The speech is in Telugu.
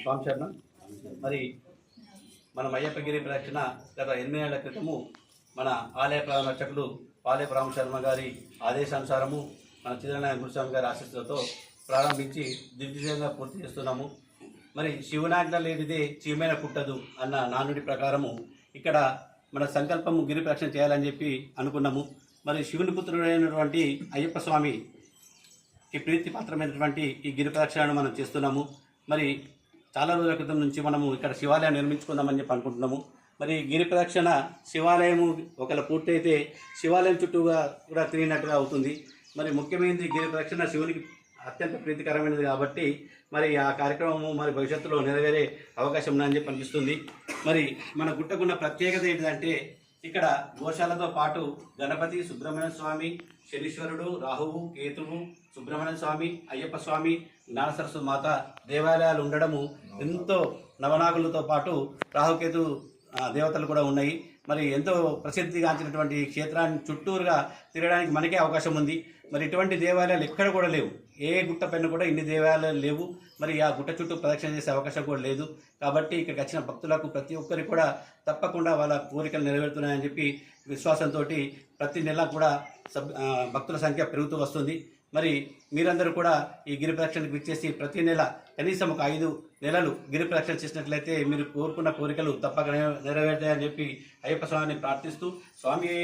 స్వామి శరణం. మరి మన అయ్యప్పగిరి ప్రదక్షిణ గత ఎనిమిది ఏళ్ళ క్రితము మన ఆలయ ప్రారంభకులు పాలేపు రామశర్మ గారి ఆదేశానుసారము మన చిదనారాయణ గురుస్వామి గారి ఆశీస్సులతో ప్రారంభించి దిగ్విజయంగా పూర్తి చేస్తున్నాము. మరి శివనాజ్ఞ లేనిదే చీమైన పుట్టదు అన్న నానుడి ప్రకారము ఇక్కడ మన సంకల్పము గిరి ప్రదక్షిణ చేయాలని చెప్పి అనుకున్నాము. మరి శివుని పుత్రుడైనటువంటి అయ్యప్ప స్వామి ఈ ప్రీతి పాత్రమైనటువంటి ఈ గిరి ప్రదక్షిణను మనం చేస్తున్నాము. మరి చాలా రోజుల క్రితం నుంచి మనము ఇక్కడ శివాలయం నిర్మించుకుందామని చెప్పి అనుకుంటున్నాము. మరి గిరి ప్రదక్షిణ శివాలయము ఒకవేళ పూర్తయితే శివాలయం చుట్టూగా కూడా తిరిగినట్టుగా అవుతుంది. మరి ముఖ్యమైనది గిరి ప్రదక్షిణ శివునికి అత్యంత ప్రీతికరమైనది కాబట్టి మరి ఆ కార్యక్రమము మరి భవిష్యత్తులో నెరవేరే అవకాశం ఉందని చెప్పి అనిపిస్తుంది. మరి మన గుట్టకున్న ప్రత్యేకత ఏంటంటే ఇక్కడ గోశాలతో పాటు గణపతి సుబ్రహ్మణ్య స్వామి శనీశ్వరుడు రాహువు కేతువు సుబ్రహ్మణ్య స్వామి అయ్యప్ప స్వామి జ్ఞాన సరస్వతి మాత దేవాలయాలు ఉండడము ఎంతో నవనాగులతో పాటు రాహుకేతు దేవతలు కూడా ఉన్నాయి. మరి ఎంతో ప్రసిద్ధిగాంచినటువంటి క్షేత్రాన్ని చుట్టూరుగా తిరగడానికి మనకే అవకాశం ఉంది. మరి ఇటువంటి దేవాలయాలు ఎక్కడ కూడా లేవు. ఏ గుట్ట పైన కూడా ఇన్ని దేవాలయాలు లేవు. మరి ఆ గుట్ట చుట్టూ ప్రదక్షిణ చేసే అవకాశం కూడా లేదు. కాబట్టి ఇక్కడికి వచ్చిన భక్తులకు ప్రతి ఒక్కరికి కూడా తప్పకుండా వాళ్ళ కోరికలు నెరవేరుతున్నాయని చెప్పి విశ్వాసంతో ప్రతి నెల కూడా సబ్ భక్తుల సంఖ్య పెరుగుతూ వస్తుంది. మరి మీరందరూ కూడా ఈ గిరి ప్రదక్షిణకు ఇచ్చేసి ప్రతి నెల కనీసం ఒక ఐదు నెలలు గిరి ప్రదక్షిణ చేసినట్లయితే మీరు కోరుకున్న కోరికలు తప్పక నెరవేరుతాయని చెప్పి అయ్యప్ప స్వామిని ప్రార్థిస్తూ స్వామి